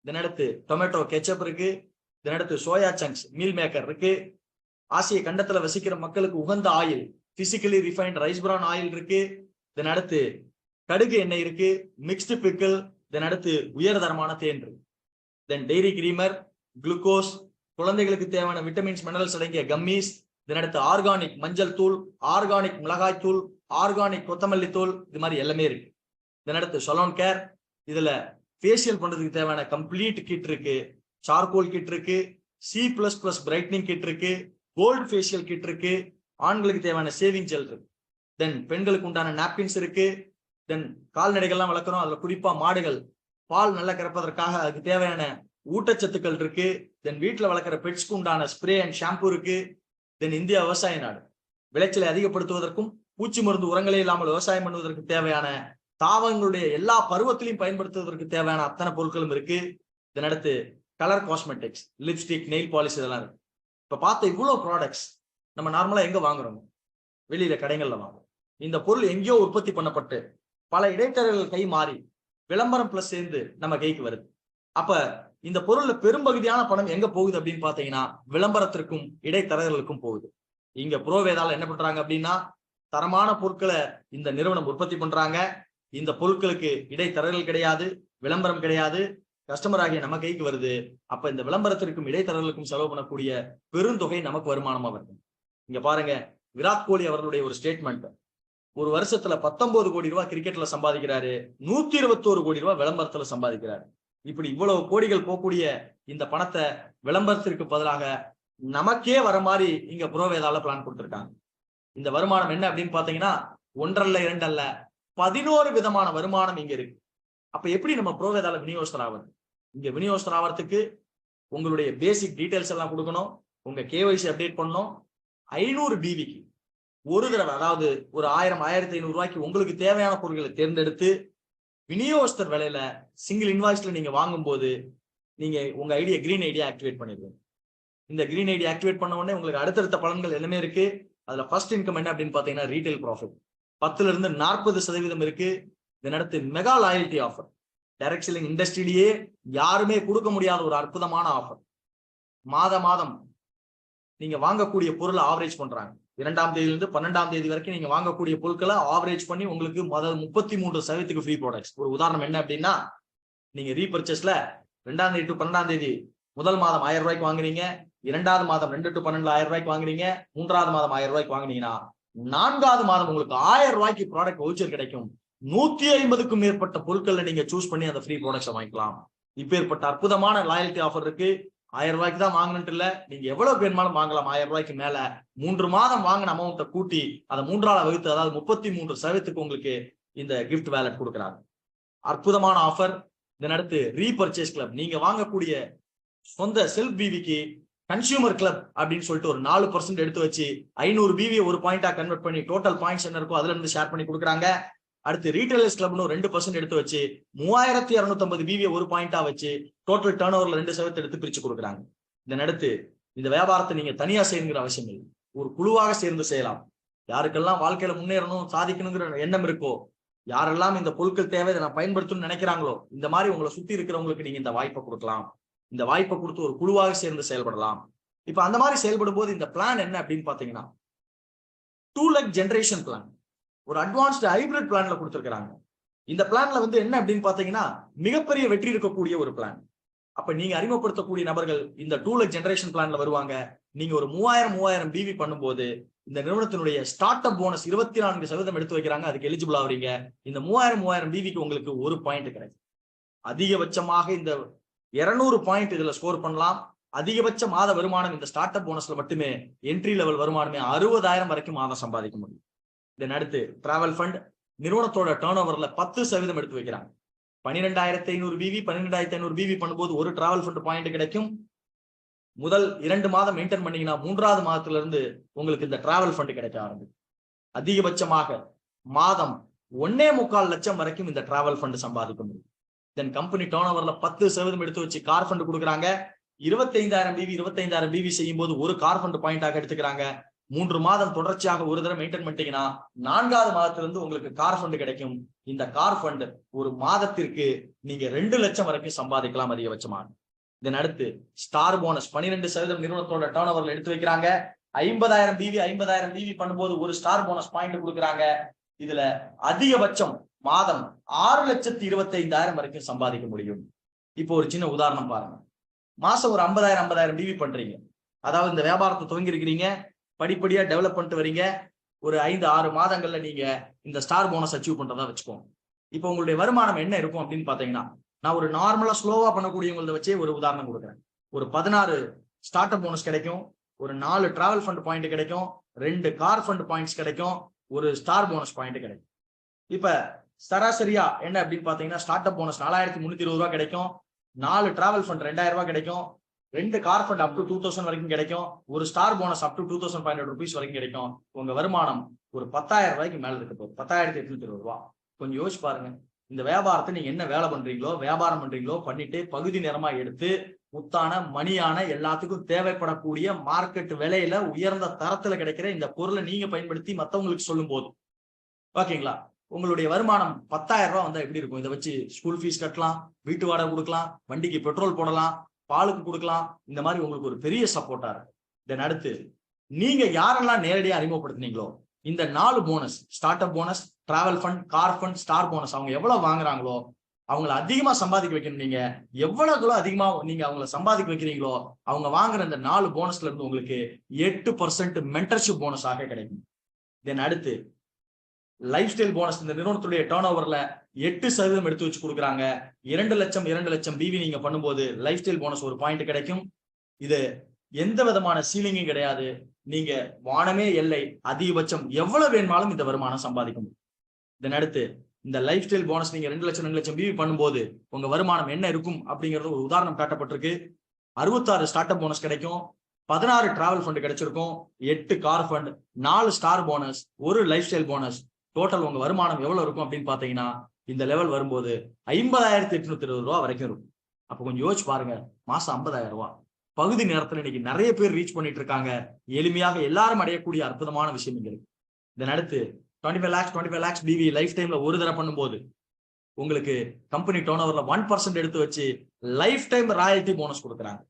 இதனடுத்து டொமேட்டோ கெச்சப் இருக்கு. இதனடுத்து சோயா சங்க்ஸ் மீல் மேக்கர் இருக்கு. ஆசிய கண்டத்துல வசிக்கிற மக்களுக்கு உகந்த oil physically refined rice bran oil இருக்கு. இதனடுத்து கடுகு எண்ணெய் இருக்கு மிக்ஸ்டு பிக்கிள் இதனடுத்து உயர்தரமான தேன் இருக்கு. தென் டெய்ரி கிரீமர் குளுக்கோஸ் குழந்தைகளுக்கு தேவையான விட்டமின்ஸ் மினரல்ஸ் அடங்கிய கம்மீஸ் இதனடுத்து ஆர்கானிக் மஞ்சள் தூள் ஆர்கானிக் மிளகாய் தூள் ஆர்கானிக் கொத்தமல்லி தூள் இது மாதிரி எல்லாமே இருக்கு. இதனடுத்து சொலோன் கேர் இதுல ஃபேஷியல் பண்றதுக்கு தேவையான கம்ப்ளீட் கிட் இருக்கு. சார்கோல் கிட் இருக்கு C plus plus brightening kit இருக்கு கோல்டு ஃபேஷியல் கிட் இருக்கு ஆண்களுக்கு தேவையான சேவிங் ஜெல் இருக்கு. தென் பெண்களுக்கு உண்டான நாப்கின்ஸ் இருக்கு. தென் கால்நடைகள்லாம் வளர்க்குறோம் அதுல குறிப்பா மாடுகள் பால் நல்லா கிடப்பதற்காக அதுக்கு தேவையான ஊட்டச்சத்துக்கள் இருக்கு. தென் வீட்டில் வளர்க்குற பெட்ஸ்க்கு உண்டான ஸ்ப்ரே அண்ட் ஷாம்பு இருக்கு. தென் இந்தியா விவசாய நாடு. விளைச்சலை அதிகப்படுத்துவதற்கும் பூச்சி மருந்து உரங்களே இல்லாமல் விவசாயம் பண்ணுவதற்கு தேவையான தாவரங்களுடைய எல்லா பருவத்திலையும் பயன்படுத்துவதற்கு தேவையான அத்தனை பொருட்களும் இருக்கு. இதனடுத்து colour cosmetics lipstick nail polish இதெல்லாம் இருக்கு. இப்போ பார்த்த இவ்வளோ ப்ராடக்ட்ஸ் நம்ம நார்மலாக எங்கே வாங்குறோம்? வெளியில கடைகளில் வாங்குறோம். இந்த பொருள் எங்கேயோ உற்பத்தி பண்ணப்பட்டு பல இடைத்தரகர்கள் கை மாறி விளம்பரம் பிளஸ் சேர்ந்து நம்ம கைக்கு வருது. அப்ப இந்த பொருள்ல பெரும்பகுதியான பணம் எங்க போகுது அப்படின்னு பாத்தீங்கன்னா விளம்பரத்திற்கும் இடைத்தரகர்களுக்கும் போகுது. இங்க புரோவேதால என்ன பண்றாங்க அப்படின்னா தரமான பொருட்களை இந்த நிறுவனம் உற்பத்தி பண்றாங்க. இந்த பொருட்களுக்கு இடைத்தரகர்கள் கிடையாது விளம்பரம் கிடையாது கஸ்டமர் ஆகிய நம்ம கைக்கு வருது. அப்ப இந்த விளம்பரத்திற்கும் இடைத்தரகர்களுக்கும் செலவு பண்ணக்கூடிய பெருந்தொகை நமக்கு வருமானமா வருது. இங்க பாருங்க விராட் கோலி அவர்களுடைய ஒரு ஸ்டேட்மெண்ட் ஒரு வருஷத்துல பத்தொன்பது கோடி ரூபாய் கிரிக்கெட்ல சம்பாதிக்கிறாரு. நூத்தி இருபத்தோரு கோடி ரூபாய் விளம்பரத்துல சம்பாதிக்கிறாரு. இப்படி இவ்வளவு கோடிகள் போகக்கூடிய இந்த பணத்தை விளம்பரத்திற்கு பதிலாக நமக்கே வர மாதிரி இங்க புரோவேதால பிளான் கொடுத்திருக்காங்க. இந்த வருமானம் என்ன அப்படின்னு பாத்தீங்கன்னா ஒன்றல்ல இரண்டல்ல பதினோரு விதமான வருமானம் இங்க இருக்கு. அப்ப எப்படி நம்ம புரோவேதால விநியோகஸ்தர் ஆகுது இங்க விநியோகஸ்தர் ஆகிறதுக்கு உங்களுடைய பேசிக் டீட்டெயில்ஸ் எல்லாம் கொடுக்கணும். உங்க கேஒய்சி அப்டேட் பண்ணணும். ஐநூறு பிவிக்கு ஒரு தடவை அதாவது ஒரு ஆயிரம் ஆயிரத்தி ஐநூறு ரூபாய்க்கு உங்களுக்கு தேவையான பொருட்களை தேர்ந்தெடுத்து விநியோகஸ்தர் விலையில சிங்கிள் இன்வாய்ஸ்ல நீங்க வாங்கும்போது நீங்க உங்க ஐடியா கிரீன் ஐடியா ஆக்டிவேட் பண்ணிடுவீங்க. இந்த கிரீன் ஐடியா ஆக்டிவேட் பண்ண உடனே உங்களுக்கு அடுத்தடுத்த பலன்கள் எல்லாமே இருக்கு. அதுல ஃபர்ஸ்ட் இன்கம் என்ன அப்படின்னு பாத்தீங்கன்னா ரீட்டைல் ப்ராஃபிட் பத்துல இருந்து நாற்பது சதவீதம் இருக்கு. இதனடுத்து mega loyalty offer direct selling இண்டஸ்ட்ரியிலேயே யாருமே கொடுக்க முடியாத ஒரு அற்புதமான ஆஃபர் மாத மாதம் நீங்க வாங்கக்கூடிய பொருளை ஆவரேஜ் பண்றாங்க. இரண்டாம் தேதியிலிருந்து பன்னெண்டாம் தேதி வரைக்கும் நீங்க வாங்கக்கூடிய பொருட்களை ஆவரேஜ் பண்ணி உங்களுக்கு முதல் முப்பத்தி மூன்று சதவீதத்துக்கு ஃப்ரீ ப்ராடக்ட்ஸ் ஒரு உதாரணம் என்ன அப்படின்னா நீங்க ரீபர்ச்சேஸ்ல ரெண்டாம் தேதி டு பன்னெண்டாம் தேதி முதல் மாதம் ஆயிரம் ரூபாய்க்கு வாங்குறீங்க இரண்டாவது மாதம் ரெண்டு டு பன்னெண்டு ஆயிரம் ரூபாய்க்கு வாங்குறீங்க மூன்றாவது மாதம் ஆயிரம் ரூபாய்க்கு வாங்குனீங்கன்னா நான்காவது மாதம் உங்களுக்கு ஆயிரம் ரூபாய்க்கு ப்ராடக்ட் வவுச்சர் கிடைக்கும். நூத்தி ஐம்பதுக்கும் மேற்பட்ட பொருட்களை நீங்க சூஸ் பண்ணி அந்த ஃப்ரீ ப்ராடக்ட்ஸை வாங்கிக்கலாம். இப்பேற்பட்ட அற்புதமான லாயல்ட்டி ஆஃபர் இருக்கு. ஆயிரம் ரூபாய்க்கு தான் வாங்கணும்ட்டு இல்ல. நீங்க எவ்வளவு வேணுமாலும் வாங்கலாம்? ஆயிரம் ரூபாய்க்கு மேல மூன்று மாதம் வாங்கின அமௌண்ட்டை கூட்டி அதை மூன்றாவது வகுத்து அதாவது முப்பத்தி மூன்று சதவீதத்துக்கு உங்களுக்கு இந்த கிஃப்ட் வேலட் கொடுக்குறாங்க. அற்புதமான ஆஃபர் இதனடுத்து ரீபர்ச்சேஸ் கிளப் நீங்க வாங்கக்கூடிய சொந்த செல்ஃப் பிவிக்கு கன்சியூமர் கிளப் அப்படின்னு சொல்லிட்டு ஒரு நாலு பர்சன்ட் எடுத்து வச்சு ஐநூறு பிவி ஒரு பாயிண்டா கன்வெர்ட் பண்ணி டோட்டல் பாயிண்ட்ஸ் என்ன இருக்கோ அதுல இருந்து ஷேர் பண்ணி கொடுக்குறாங்க. அடுத்து ரீட்டைலர்ஸ் கிளப்னு ரெண்டு பர்சன்ட் எடுத்து வச்சு மூவாயிரத்தி இரநூத்தம்பது பிவியை ஒரு பாயிண்டா வச்சு டோட்டல் டேர்ன் ஓவர்ல ரெண்டு சதவீதத்தை எடுத்து பிரிச்சு கொடுக்குறாங்க. இதனடுத்து இந்த வியாபாரத்தை நீங்க தனியா செய்யணுங்கிற அவசியம் இல்லை. ஒரு குழுவாக சேர்ந்து செய்யலாம். யாருக்கெல்லாம் வாழ்க்கையில முன்னேறணும் சாதிக்கணுங்கிற எண்ணம் இருக்கோ யாரெல்லாம் இந்த பொருட்கள் தேவை இதை நான் பயன்படுத்தணும்னு நினைக்கிறாங்களோ இந்த மாதிரி உங்களை சுத்தி இருக்கிறவங்களுக்கு நீங்க இந்த வாய்ப்பை கொடுக்கலாம். இந்த வாய்ப்பை கொடுத்து ஒரு குழுவாக சேர்ந்து செயல்படலாம். இப்ப அந்த மாதிரி செயல்படும் போது இந்த பிளான் என்ன அப்படின்னு பாத்தீங்கன்னா டூ லக் ஜென்ரேஷன் பிளான் ஒரு அட்வான்ஸ்டு ஹைபிரிட் பிளான்ல கொடுத்துருக்காங்க இந்த பிளான்ல வந்து என்ன அப்படின்னு பாத்தீங்கன்னா மிகப்பெரிய வெற்றி இருக்கக்கூடிய ஒரு பிளான் அப்ப நீங்க அறிமுகப்படுத்தக்கூடிய நபர்கள் இந்த டூ லெக் ஜெனரேஷன் பிளான்ல வருவாங்க. நீங்க ஒரு மூவாயிரம் மூவாயிரம் டிவி பண்ணும்போது இந்த நிறுவனத்தினுடைய ஸ்டார்ட் அப் போனஸ் இருபத்தி நான்கு சதவீதம் எடுத்து வைக்கிறாங்க. அதுக்கு எலிஜிபிள் ஆகுறீங்க இந்த மூவாயிரம் மூவாயிரம் டிவிக்கு உங்களுக்கு ஒரு பாயிண்ட் கிடைக்கும். அதிகபட்சமாக இந்த இருநூறு பாயிண்ட் இதுல ஸ்கோர் பண்ணலாம். அதிகபட்ச மாத வருமானம் இந்த ஸ்டார்ட் அப் போனஸ்ல மட்டுமே என்ட்ரி லெவல் வருமானமே அறுபதாயிரம் வரைக்கும் மாதம் சம்பாதிக்க முடியும். இதன் அடுத்து டிராவல் ஃபண்ட் நிறுவனத்தோட டேர்ன் ஓவர்ல பத்து சதவீதம் எடுத்து வைக்கிறாங்க பன்னிரெண்டாயிரத்தி ஐநூறு பிவி பன்னிரெண்டாயிரத்தி ஐநூறு பிவி பண்ணும்போது ஒரு டிராவல் ஃபண்ட் பாயிண்ட் கிடைக்கும். முதல் இரண்டு மாதம் மெயின்டைன் பண்ணீங்கன்னா மூன்றாவது மாதத்துல இருந்து உங்களுக்கு இந்த டிராவல் ஃபண்ட் கிடைக்க ஆரம்பிக்கும். அதிகபட்சமாக மாதம் ஒன்னே முக்கால் லட்சம் வரைக்கும் இந்த டிராவல் ஃபண்ட் சம்பாதிக்க முடியும். தென் கம்பெனி டேர்ன் ஓவர்ல பத்து சதவீதம் எடுத்து வச்சு கார் ஃபண்ட் கொடுக்குறாங்க. இருபத்தைந்தாயிரம் பிவி இருபத்தைந்தாயிரம் பிவி செய்யும் போது ஒரு கார் ஃபண்ட் பாயிண்டாக எடுத்துக்கிறாங்க. மூன்று மாதம் தொடர்ச்சியாக ஒரு தடவை மெயின்டைன் பண்ணிட்டீங்கன்னா நான்காவது மாதத்துல இருந்து உங்களுக்கு கார் ஃபண்டு கிடைக்கும். இந்த கார் ஃபண்ட் ஒரு மாதத்திற்கு நீங்க ரெண்டு லட்சம் வரைக்கும் சம்பாதிக்கலாம் அதிகபட்சமாக. இதன் அடுத்து ஸ்டார் போனஸ் பன்னிரெண்டு சதவீதம் நிறுவனத்தோட டர்ன் ஓவர்ல எடுத்து வைக்கிறாங்க. ஐம்பதாயிரம் பிவி ஐம்பதாயிரம் பிவி பண்ணும்போது ஒரு ஸ்டார் போனஸ் பாயிண்ட் கொடுக்குறாங்க. இதுல அதிகபட்சம் மாதம் ஆறு லட்சத்தி இருபத்தைந்தாயிரம் வரைக்கும் சம்பாதிக்க முடியும். இப்போ ஒரு சின்ன உதாரணம் பாருங்க. மாசம் ஒரு ஐம்பதாயிரம் ஐம்பதாயிரம் பிவி பண்றீங்க. அதாவது இந்த வியாபாரத்தை துவங்கி இருக்கிறீங்க படிப்படியா டெவலப் பண்ணிட்டு வரீங்க ஒரு ஐந்து ஆறு மாதங்கள்ல நீங்க இந்த ஸ்டார் போனஸ் அச்சீவ் பண்றதா வச்சுக்கோங்க. இப்போ உங்களுடைய வருமானம் என்ன இருக்கும் அப்படின்னு பாத்தீங்கன்னா நான் ஒரு நார்மலா ஸ்லோவா பண்ணக்கூடியவங்களை வச்சே ஒரு உதாரணம் கொடுக்குறேன். ஒரு பதினாறு ஸ்டார்ட் அப் போனஸ் கிடைக்கும். ஒரு நாலு டிராவல் ஃபண்ட் பாயிண்ட் கிடைக்கும். ரெண்டு கார் ஃபண்ட் பாயிண்ட்ஸ் கிடைக்கும். ஒரு ஸ்டார் போனஸ் பாயிண்ட் கிடைக்கும். இப்ப சராசரியா என்ன அப்படின்னு பாத்தீங்கன்னா ஸ்டார்ட் அப் போனஸ் நாலாயிரத்தி முன்னூத்தி இருபது ரூபா கிடைக்கும். நாலு டிராவல் ஃபண்ட் ரெண்டாயிரம் ரூபாய் கிடைக்கும். ரெண்டு car fund up to two thousand வரைக்கும் கிடைக்கும். ஒரு star bonus up to two thousand five hundred rupees வரைக்கும் கிடைக்கும். உங்க வருமானம் ஒரு பத்தாயிரம் ரூபாய்க்கு மேல இருக்க போகுது பத்தாயிரத்தி எட்நூத்தி ரூபா. கொஞ்சம் யோசிச்சு பாருங்க. இந்த வியாபாரத்தை நீங்க என்ன வேலை பண்றீங்களோ வியாபாரம் பண்றீங்களோ பண்ணிட்டு பகுதி நேரமா எடுத்து முத்தான மணியான எல்லாத்துக்கும் தேவைப்படக்கூடிய மார்க்கெட் விலையில உயர்ந்த தரத்துல கிடைக்கிற இந்த பொருளை நீங்க பயன்படுத்தி மத்தவங்களுக்கு சொல்லும் போது. ஓகேங்களா? உங்களுடைய வருமானம் பத்தாயிரம் ரூபாய் வந்தா எப்படி இருக்கும்? இதை வச்சு ஸ்கூல் ஃபீஸ் கட்டலாம் வீட்டு வாடகை கொடுக்கலாம் வண்டிக்கு பெட்ரோல் போடலாம் பாலுக்கு கொடுக்கலாம். இந்த மாதிரி உங்களுக்கு ஒரு பெரிய சப்போர்ட்டா இருக்கு தென் அடுத்து நீங்க யாரெல்லாம் நேரடியாக அறிமுகப்படுத்துனீங்களோ இந்த நாலு bonus start up bonus travel fund car fund star bonus அவங்க எவ்வளவு வாங்குறாங்களோ அவங்கள அதிகமா சம்பாதிக்க வைக்கணும் நீங்க. எவ்வளவுகளோ அதிகமா நீங்க அவங்கள சம்பாதிக்க வைக்கிறீங்களோ அவங்க வாங்குற இந்த நாலு போனஸ்ல இருந்து உங்களுக்கு எட்டு பர்சன்ட் மென்டர்ஷிப் போனஸ் ஆக கிடைக்கும். தென் அடுத்து லைஃப் ஸ்டைல் போனஸ் இந்த நிறுவனத்துடைய டேர்ன் ஓவர்ல எட்டு சதவீதம் எடுத்து வச்சு கொடுக்குறாங்க. இரண்டு லட்சம் இரண்டு லட்சம் பிவி நீங்க பண்ணும்போது லைஃப் ஸ்டைல் போனஸ் ஒரு பாயிண்ட் கிடைக்கும். இது எந்த விதமான சீலிங்கும் கிடையாது. நீங்க வானமே எல்லை அதிகபட்சம் எவ்வளவு வேணுமாலும் இந்த வருமானம் சம்பாதிக்க முடியும். இதன் அடுத்து இந்த லைஃப் ஸ்டைல் போனஸ் நீங்க ரெண்டு லட்சம் ரெண்டு லட்சம் பிவி பண்ணும்போது உங்க வருமானம் என்ன இருக்கும் அப்படிங்கறது ஒரு உதாரணம் காட்டப்பட்டிருக்கு. அறுபத்தாறு ஸ்டார்ட் அப் போனஸ் கிடைக்கும். பதினாறு டிராவல் ஃபண்ட் கிடைச்சிருக்கும். எட்டு கார் ஃபண்ட் நாலு ஸ்டார் போனஸ் ஒரு லைஃப் ஸ்டைல் போனஸ் டோட்டல் உங்க வருமானம் எவ்வளவு இருக்கும் அப்படின்னு பாத்தீங்கன்னா இந்த லெவல் வரும்போது ஐம்பதாயிரத்தி எட்நூத்தி இருபது ரூபா வரைக்கும் இருக்கும். அப்ப கொஞ்சம் யோசிச்சு பாருங்க மாசம் ஐம்பதாயிரம் ரூபாய் பகுதி நேரத்துல இன்னைக்கு நிறைய பேர் ரீச் பண்ணிட்டு இருக்காங்க. எளிமையாக எல்லாரும் அடையக்கூடிய அற்புதமான விஷயம் இங்க இருக்கு. இதன் அடுத்து twenty five lakhs twenty five lakhs PV life டைம்ல ஒரு தடவை பண்ணும்போது உங்களுக்கு கம்பெனி டோன் ஓவர்ல ஒன் பர்சன்ட் எடுத்து வச்சு லைஃப் டைம் ராயல்ட்டி போனஸ் கொடுக்குறாங்க.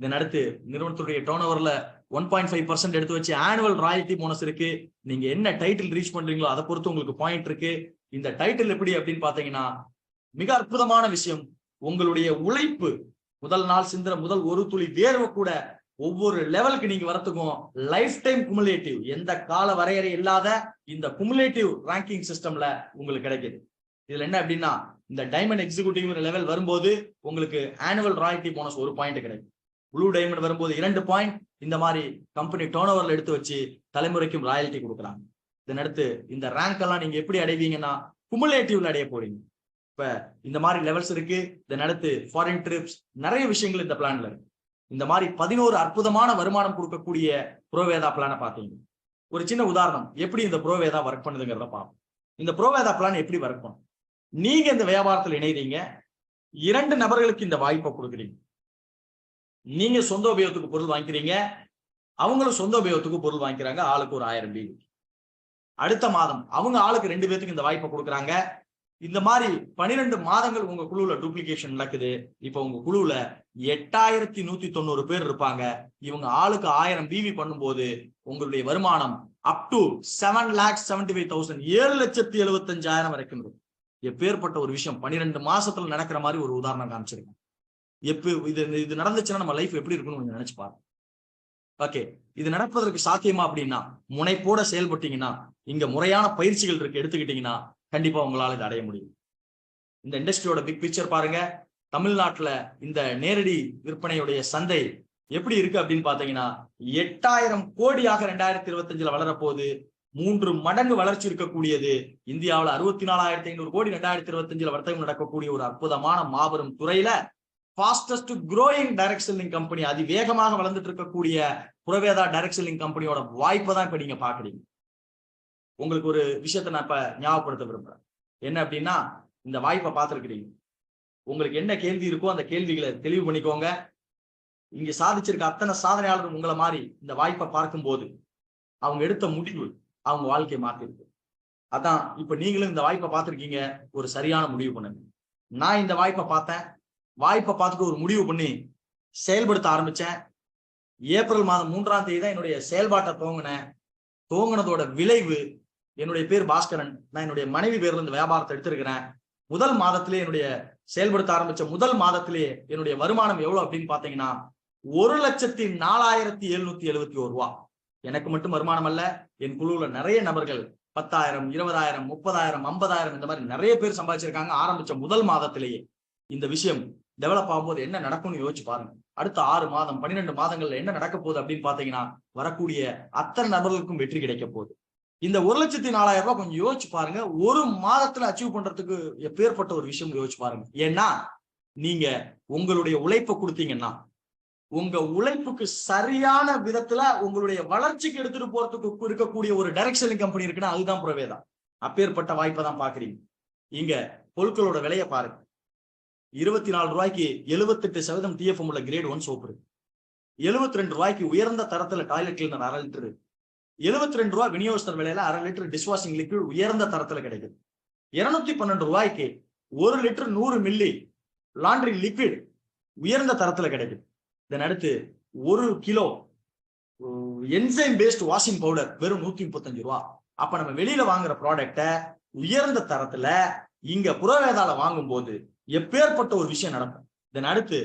இதன் அடுத்து நிறுவனத்துடைய டோன் ஓவர்ல ஒன் பாயிண்ட் ஃபைவ் பர்சன்ட் எடுத்து வச்சு ஆனுவல் ராயல்ட்டி போனஸ் இருக்கு. நீங்க என்ன டைட்டில் ரீச் பண்றீங்களோ அதை பொறுத்து உங்களுக்கு பாயிண்ட் இருக்கு. இந்த டைட்டில் எப்படி அப்படின்னு பாத்தீங்கன்னா மிக அற்புதமான விஷயம். உங்களுடைய உழைப்பு முதல் நாள் சிந்திர முதல் ஒரு துளி வேர்வை கூட ஒவ்வொரு லெவலுக்கு நீங்க வரத்துக்கும் லைஃப் டைம் குமுலேட்டிவ் எந்த கால வரையறை இல்லாத இந்த குமுலேட்டிவ் ரேங்கிங் சிஸ்டம்ல உங்களுக்கு கிடைக்குது. இதுல என்ன அப்படின்னா இந்த டைமண்ட் எக்ஸிகூட்டிவ் லெவல் வரும்போது உங்களுக்கு ஆனுவல் ராயல்டி போனஸ் ஒரு பாயிண்ட் கிடைக்கும். ப்ளூ டைமண்ட் வரும்போது இரண்டு பாயிண்ட் இந்த மாதிரி கம்பெனி டோன் ஓவர்ல எடுத்து வச்சு தலைமுறைக்கும் ராயல்டி கொடுக்குறாங்க. இதன் அடுத்து இந்த ரேங்க் எல்லாம் நீங்க எப்படி அடைவீங்கன்னா குமுலேட்டிவ்ல அடைய போறீங்க. இப்ப இந்த மாதிரி லெவல்ஸ் இருக்கு. இதன் அடுத்து ஃபாரின் ட்ரிப்ஸ் நிறைய விஷயங்கள் இந்த பிளான்ல இருக்கு. இந்த மாதிரி பதினோரு அற்புதமான வருமானம் கொடுக்கக்கூடிய புரோவேதா பிளான பாத்தீங்க ஒரு சின்ன உதாரணம். எப்படி இந்த புரோவேதா ஒர்க் பண்ணுதுங்கிறத பார்ப்போம். இந்த புரோவேதா பிளான் எப்படி ஒர்க் பண்ணும்? நீங்க இந்த வியாபாரத்தில் இணைறீங்க இரண்டு நபர்களுக்கு இந்த வாய்ப்பை கொடுக்குறீங்க. நீங்க சொந்த உபயோகத்துக்கு பொருள் வாங்கிக்கிறீங்க. அவங்களும் சொந்த உபயோகத்துக்கு பொருள் வாங்கிக்கிறாங்க. ஆளுக்கு ஒரு ஆயிரம் பிவி அடுத்த மாதம். அவங்க ஆளுக்கு ரெண்டு பேத்துக்கு இந்த வாய்ப்பை கொடுக்குறாங்க. இந்த மாதிரி பனிரெண்டு மாதங்கள் உங்க குழுவுல டூப்ளிகேஷன் நடக்குது. இப்ப உங்க குழுவுல எட்டாயிரத்தி நூத்தி தொண்ணூறு பேர் இருப்பாங்க. இவங்க ஆளுக்கு ஆயிரம் பிவி பண்ணும்போது உங்களுடைய வருமானம் up to seven lakhs seventy five thousand ஏழு லட்சத்தி எழுபத்தஞ்சாயிரம் வரைக்கும் இருக்கும். எப்பேற்பட்ட ஒரு விஷயம். பன்னிரெண்டு மாசத்துல நடக்கிற மாதிரி ஒரு உதாரணம் காமிச்சிருக்கேன். எப்ப இது இது நடந்துச்சுன்னா நம்ம லைஃப் எப்படி இருக்குன்னு கொஞ்சம் நினைச்சு பாருங்க. ஓகே இது நடப்பதற்கு சாத்தியமா அப்படின்னா முனைப்போட செயல்பட்டீங்கன்னா இங்க முறையான பயிற்சிகள் இருக்கு எடுத்துக்கிட்டீங்கன்னா கண்டிப்பா உங்களால இதை அடைய முடியும். இந்த இண்டஸ்ட்ரியோட பிக் பிக்சர் பாருங்க. தமிழ்நாட்டுல இந்த நேரடி விற்பனையுடைய சந்தை எப்படி இருக்கு அப்படின்னு பாத்தீங்கன்னா எட்டாயிரம் கோடியாக ரெண்டாயிரத்தி இருபத்தஞ்சுல வளரப்போகுது மூன்று மடங்கு வளர்ச்சி இருக்கக்கூடியது இந்தியாவில் அறுபத்தி நாலாயிரத்தி ஐநூறு கோடி ரெண்டாயிரத்தி இருபத்தஞ்சுல வர்த்தகம் நடக்கக்கூடிய ஒரு அற்புதமான மாபெரும் துறையில fastest growing direct selling company அதிவேகமாக வளர்ந்துட்டு இருக்கக்கூடிய புரவேதா டைரக்ட் செல்லிங் கம்பெனியோட வாய்ப்பை தான் இப்ப நீங்க பாக்குறீங்க. உங்களுக்கு ஒரு விஷயத்த நான் இப்ப ஞாபகப்படுத்த விரும்புறேன். என்ன அப்படின்னா இந்த வாய்ப்பை பார்த்துருக்கிறீங்க. உங்களுக்கு என்ன கேள்வி இருக்கோ அந்த கேள்விகளை தெளிவு பண்ணிக்கோங்க. இங்க சாதிச்சிருக்க அத்தனை சாதனையாளர் உங்களை மாதிரி இந்த வாய்ப்பை பார்க்கும்போது அவங்க எடுத்த முடிவு அவங்க வாழ்க்கையை மாத்திருக்கு அதான் இப்ப நீங்களும் இந்த வாய்ப்பை பார்த்திருக்கீங்க. ஒரு சரியான முடிவு பண்ணுங்க. நான் இந்த வாய்ப்பை பார்த்தேன். வாய்ப்பை பார்த்துட்டு ஒரு முடிவு பண்ணி செயல்படுத்த ஆரம்பிச்சேன். ஏப்ரல் மாதம் மூன்றாம் தேதி தான் என்னுடைய செயல்பாட்டை துவங்கினேன். துவங்கினதோட விளைவு என்னுடைய பேர் பாஸ்கரன் நான் என்னுடைய மனைவி பேர்ல இருந்து வியாபாரத்தை எடுத்திருக்கிறேன். முதல் மாதத்திலே என்னுடைய செயல்படுத்த ஆரம்பிச்ச முதல் மாதத்திலே என்னுடைய வருமானம் எவ்வளவு அப்படின்னு பாத்தீங்கன்னா ஒரு லட்சத்தி நாலாயிரத்தி எழுநூத்தி எழுபத்தி ஒரு ரூபா. எனக்கு மட்டும் வருமானம் அல்ல என் குழுவுல நிறைய நபர்கள் பத்தாயிரம் இருபதாயிரம் முப்பதாயிரம் ஐம்பதாயிரம் இந்த மாதிரி நிறைய பேர் சம்பாதிச்சிருக்காங்க. ஆரம்பிச்ச முதல் மாதத்திலேயே இந்த விஷயம் டெவலப் ஆகும்போது என்ன நடக்கும்னு யோசிச்சு பாருங்க. அடுத்த ஆறு மாதம் பன்னிரெண்டு மாதங்கள்ல என்ன நடக்க போகுது அப்படின்னு பாத்தீங்கன்னா வரக்கூடிய அத்தனை நபர்களுக்கும் வெற்றி கிடைக்க போகுது. இந்த ஒரு லட்சத்தி நாலாயிரம் ரூபாய் கொஞ்சம் யோசிச்சு பாருங்க. ஒரு மாதத்துல அச்சீவ் பண்றதுக்கு எப்பேற்பட்ட ஒரு விஷயம் யோசிச்சு பாருங்க. ஏன்னா நீங்க உங்களுடைய உழைப்பை கொடுத்தீங்கன்னா உங்க உழைப்புக்கு சரியான விதத்துல உங்களுடைய வளர்ச்சிக்கு எடுத்துட்டு போறதுக்கு இருக்கக்கூடிய ஒரு டைரக்ஷன் கம்பெனி இருக்குன்னா அதுதான் புறவேதான். அப்பேற்பட்ட வாய்ப்பை தான் பாக்குறீங்க இங்க பொருட்களோட விலையை பாருங்க. இருபத்தி நாலு ரூபாய்க்கு எழுபத்தெட்டு சதவீதம் டிஎஃப்எம் உள்ள கிரேட் ஒன் சோப்பு இருக்கு. எழுபத்தி ரெண்டு ரூபாய்க்கு உயர்ந்த தரத்துல டாய்லெட் கிளீனர் அரை லிட்டர் எழுபத்தி ரெண்டு ரூபாய் விநியோகஸ்தர் விலையில அரை லிட்டர் டிஷ்வாஷிங் லிக்விட் உயர்ந்த தரத்துல கிடைக்குது. இருநூத்தி பன்னெண்டு ரூபாய்க்கு ஒரு லிட்டர் நூறு மில்லி லாண்ட்ரி லிக்விட் உயர்ந்த தரத்துல கிடைக்குது. இதன் அடுத்து ஒரு kilo enzyme based washing powder வெறும் நூத்தி முப்பத்தஞ்சு ரூபா. அப்ப நம்ம வெளியில வாங்குற ப்ராடக்ட உயர்ந்த தரத்துல இங்க புறவேதால வாங்கும் போது எப்பேற்பட்ட ஒரு விஷயம் நடக்கும். இதன் அடுத்து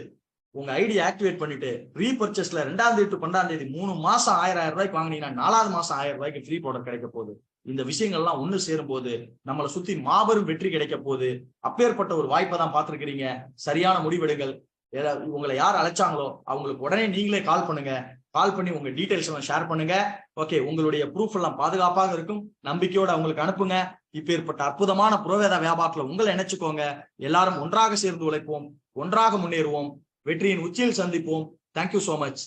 உங்க ஐடி ஆக்டிவேட் பண்ணிட்டு ரீபர்ச்சேஸ்ல ரெண்டாம் தேதி டு பன்னெண்டாம் தேதி மூணு மாசம் ஆயிரம் ஆயிரம் ரூபாய்க்கு வாங்கினீங்கன்னா நாலாவது மாசம் ஆயிரம் ரூபாய்க்கு ஃப்ரீ ப்ராடக்ட் கிடைக்க போகுது. இந்த விஷயங்கள்லாம் ஒண்ணு சேரும் போது நம்மளை சுத்தி மாபெரும் வெற்றி கிடைக்க போகுது. அப்பேற்பட்ட ஒரு வாய்ப்பை தான் பார்த்துருக்கிறீங்க. சரியான முடிவெடுங்கள். ஏதாவது உங்களை யார் அழைச்சாங்களோ அவங்களுக்கு உடனே நீங்களே கால் பண்ணுங்க. கால் பண்ணி உங்க டீடைல்ஸ் எல்லாம் ஷேர் பண்ணுங்க. ஓகே உங்களுடைய ப்ரூஃப் எல்லாம் பாதுகாப்பாக இருக்கும். நம்பிக்கையோட அவங்களுக்கு அனுப்புங்க. இப்பேற்பட்ட அற்புதமான புரோவேத வியாபாரத்துல உங்களை நினைச்சுக்கோங்க எல்லாரும் ஒன்றாக சேர்ந்து உழைப்போம். ஒன்றாக முன்னேறுவோம். வெற்றியின் உச்சியில் சந்திப்போம். Thank you so much